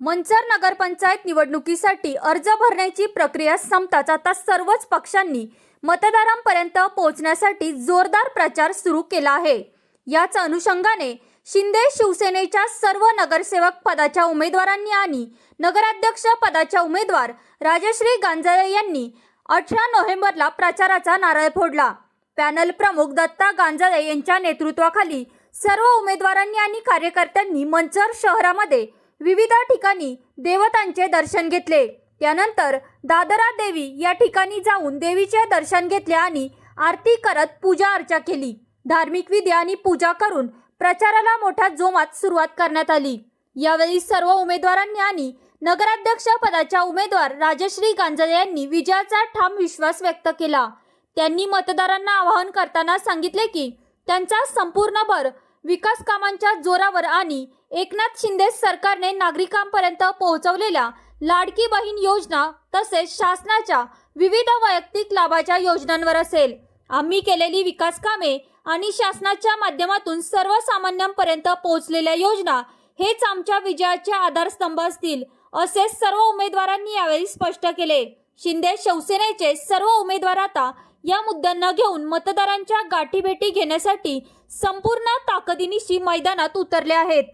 मंचर नगरपंचायत निवडणुकीसाठी अर्ज भरण्याची प्रक्रिया संपताच आता सर्वच पक्षांनी मतदारांपर्यंत पोहोचण्यासाठी जोरदार प्रचार सुरू केला आहे. याच अनुषंगाने शिंदे शिवसेनेच्या सर्व नगरसेवक पदाच्या उमेदवारांनी आणि नगराध्यक्ष पदाच्या उमेदवार राजश्री गांजाळे यांनी अठरा नोव्हेंबरला प्रचाराचा नारळ फोडला. पॅनल प्रमुख दत्ता गांजाळे यांच्या नेतृत्वाखाली सर्व उमेदवारांनी आणि कार्यकर्त्यांनी मंचर शहरामध्ये विविध ठिकाणी देवतांचे दर्शन घेतले. त्यानंतर दादरा देवी या ठिकाणी जाऊन देवीचे दर्शन घेतले आणि आरती करत पूजा अर्चा केली. धार्मिक विधी आणि पूजा करून प्रचाराला मोठ्या जोमात सुरुवात करण्यात आली. यावेळी सर्व उमेदवारांनी आणि नगराध्यक्ष पदाच्या उमेदवार राजश्री गांजळे यांनी विजयाचा ठाम विश्वास व्यक्त केला. त्यांनी मतदारांना आवाहन करताना सांगितले की त्यांचा संपूर्ण भर विकास कामांच्या जोरावर आणि एकनाथ शिंदे सरकारने नागरिकांपर्यंत पोहोचवलेल्या लाडकी बहीण योजना तसेच शासनाच्या विविध वैयक्तिक लाभाच्या योजनांवर असेल. आम्ही केलेली विकास कामे आणि शासनाच्या माध्यमातून सर्वसामान्यांपर्यंत पोहोचलेल्या योजना हेच आमच्या विजयाचे आधारस्तंभ असतील असे सर्व उमेदवारांनी यावेळी स्पष्ट केले. शिंदे शिवसेनेचे सर्व उमेदवार आता या मुद्द्यांना घेऊन मतदारांच्या गाठीभेटी घेण्यासाठी संपूर्ण ताकदीनिशी मैदानात उतरले आहेत.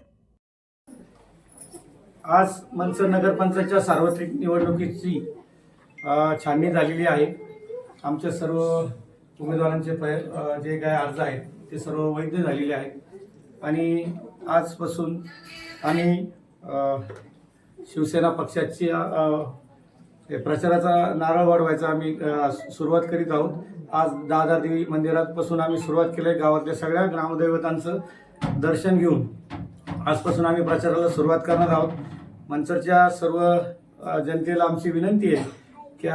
आज मनसर नगरपंचायतच्या सार्वत्रिक निवडणुकीची छाननी झालेली आहे. आमच्या सर्व उमेदवारांचे पय जे काय अर्ज आहेत ते सर्व वैध झालेले आहेत. आणि आजपासून आम्ही शिवसेना पक्षाची प्रचाराचा नारळ वाढवायचा आम्ही सुरुवात करीत आहोत. आज दादा देवी मंदिरापासून आम्ही सुरुवात केली आहे गावातल्या सगळ्या ग्रामदैवतांचं दर्शन घेऊन. आजपासून आम्ही प्रचाराला सुरुवात करणार आहोत. मंचरच्या सर्व जनतेला आमची विनंती आहे की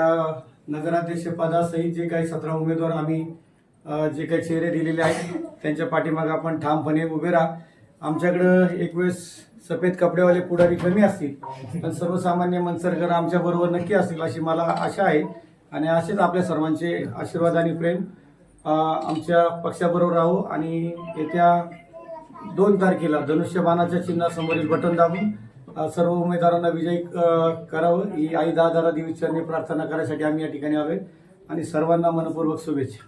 नगराध्यक्षपदासहित पदासहित जे काही सतरा उमेदवार आम्ही जे काही चेहरे दिलेले आहेत त्यांच्या पाठीमागे आपण ठामपणे उभे राहा. आमच्याकडं एक वेळेस सफेद कपडेवाले पुढारी कमी असतील पण सर्वसामान्य मनसरकर आमच्या बरोबर नक्की असतील अशी मला आशा आहे. आणि असेच आपल्या सर्वांचे आशीर्वाद आणि प्रेम आमच्या पक्षाबरोबर राहू आणि येत्या दोन तारखेला धनुष्यबाणाच्या चिन्हासमोरील बटन दाबून सर्व उमेदवारांना विजयी करावं. ही आई दहा देवी चरणी प्रार्थना करायसाठी आम्ही या ठिकाणी आलोय. आणि सर्वांना मनपूर्वक शुभेच्छा.